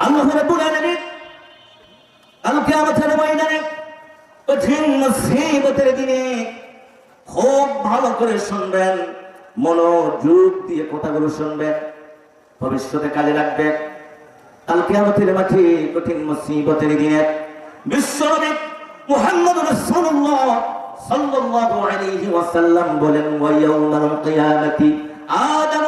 আল্লাহ রাব্বুল আলামিন কালকে আমাদের ময়দানে কঠিন মুসিবতের দিনে খুব ভালো করে শুনবেন, মনোযোগ দিয়ে কথাগুলো শুনবেন, ভবিষ্যতে কাজে রাখবেন কালকে আমাদের মাঠে কঠিন মুসিবতের দিনে বিশ্বনবী মুহাম্মদ রাসূলুল্লাহ সাল্লাল্লাহু আলাইহি ওয়াসাল্লাম বলেন, ওয়া ইয়াউমাল কিয়ামাতি আদম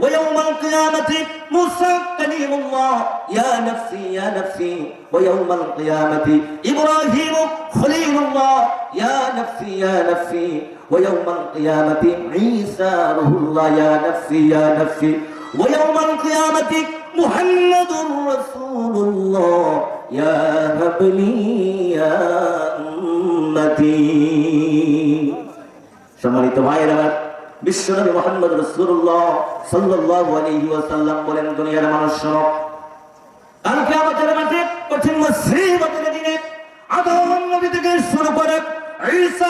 ويوم القيامة موسى كليم الله يا نفسي يا نفسي ويوم القيامة إبراهيم خليل الله يا نفسي يا نفسي ويوم القيامة عيسى روح الله يا نفسي يا نفسي ويوم القيامة محمد رسول الله يا هب لي يا أمتي সম্মানিত ভাইয়েরা বিশ্বনবী মোহাম্মদ রসুল্লাহ সাল্লাল্লাহু আলাইহি ওয়াসাল্লাম বলেন, দুনিয়ার মানুষ শোনো কালকে আমাদের মাঠে কঠিন দিনে আদম নবী থেকে শুরু করে ঈসা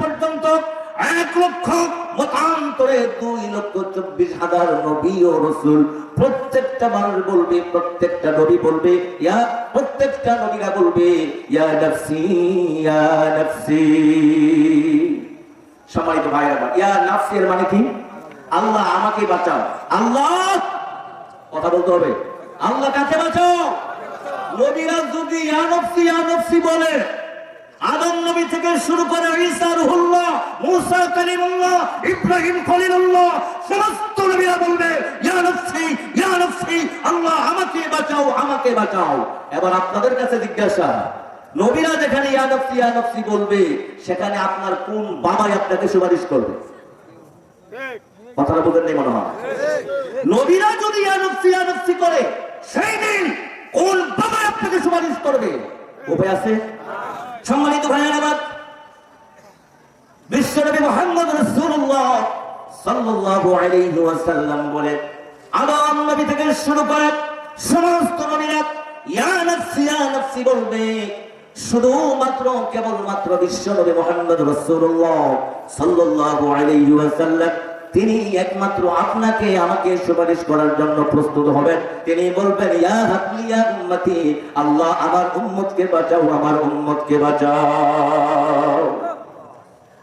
পর্যন্ত এক লক্ষ, মতান্তরে দুই লক্ষ চব্বিশ হাজার নবী ও রসুল প্রত্যেকটা মানুষ বলবে, প্রত্যেকটা নবী বলবে, ইয়া প্রত্যেকটা নবীরা বলবে, ইয়া নফসি, ইয়া সম্মানিত ভাইরা ইয়া নাফসের মানে কি আল্লাহ আমাকে বাঁচাও। আল্লাহ! কথা বলতে হবে। আল্লাহ কাকে বাঁচাও? নবীরা যদি ইয়া নফসি ইয়া নফসি বলে, আদম নবী থেকে শুরু করে ঈসা রুহুল্লাহ, মুসা কালিমুল্লাহ, ইব্রাহিম খলিলুল্লাহ, সমস্ত নবীরা বলবে, ইয়া নফসি, ইয়া আল্লাহ আমাকে বাঁচাও আমাকে বাঁচাও। এবার আপনাদের কাছে জিজ্ঞাসা নবীরা যেখানে, ইয়া নফসি ইয়া নফসি বলবে, সেখানে আপনার কোন বাবাই আপনাকে সুপারিশ করবে? কথাটা বলেন নেই মনে হয়? নবীরা যদি ইয়া নফসি করে, সেই দিন কোন বাবা আপনাকে সুপারিশ করবে? উপায় আছে? সম্মানিত আমার বিশ্বনবী মোহাম্মদ রাসূলুল্লাহ সাল্লাল্লাহু আলাইহি ওয়াসাল্লাম বলে, আদম নবী থেকে শুরু করে সমস্ত নবীরা ইয়া নফসি বলবে। শুধুমাত্র, কেবলমাত্র বিশ্বনবী মোহাম্মদ ওয়াসাল্লাম। তিনি একমাত্র আপনাকে, আমাকে সুপারিশ করার জন্য প্রস্তুত হবেন। তিনি বলবেন আল্লাহ আমার উম্মতকে বাঁচাও, আমার উম্মতকে বাঁচাও।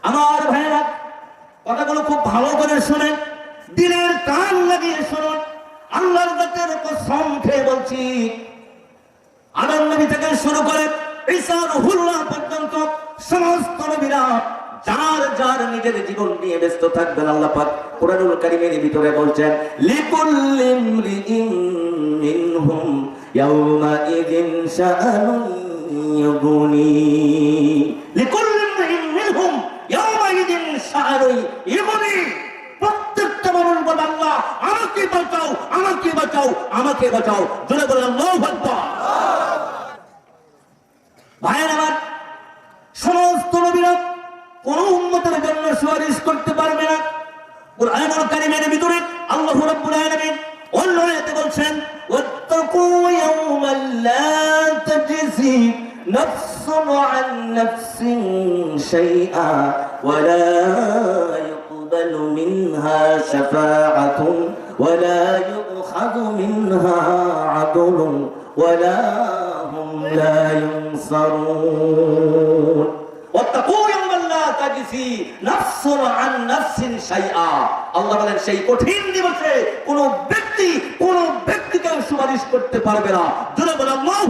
আমার ভাইরা কথাগুলো খুব ভালো করে শুনেন দিনের কান লাগিয়ে শুনুন। আল্লাহর বলছি। আনন্দ থেকে শুরু করে পর্যন্ত সমস্ত নবীরা যার যার নিজের জীবন নিয়ে ব্যস্ত থাকবেন কোরআনুল ভিতরে বলছেন প্রত্যেকটা আমাকে বাঁচাও আমাকে বাঁচাও আমাকে বাঁচাও। জোরে বলে আল্লাহু আকবার। কুরআনুল কারীমের ভিতরে আল্লাহ রাব্বুল আলামিন অন্য আয়াতে বলছেন ওয়াত্তাকু ইয়াওমান লা তাজজি নাফসুন আন নাফসিন শাইআ ওয়ালা يقبل منها شفاعة ولا يؤخذ منها عدل ولا هم لا ينصرون واتقوا يوما ইউফি আন নাফসিন শাইআ। আল্লাহ বলেন, সেই কঠিন দিবসে কোন ব্যক্তি কোন ব্যক্তিকে সুপারিশ করতে পারবে না। জোরে বলেন, আল্লাহু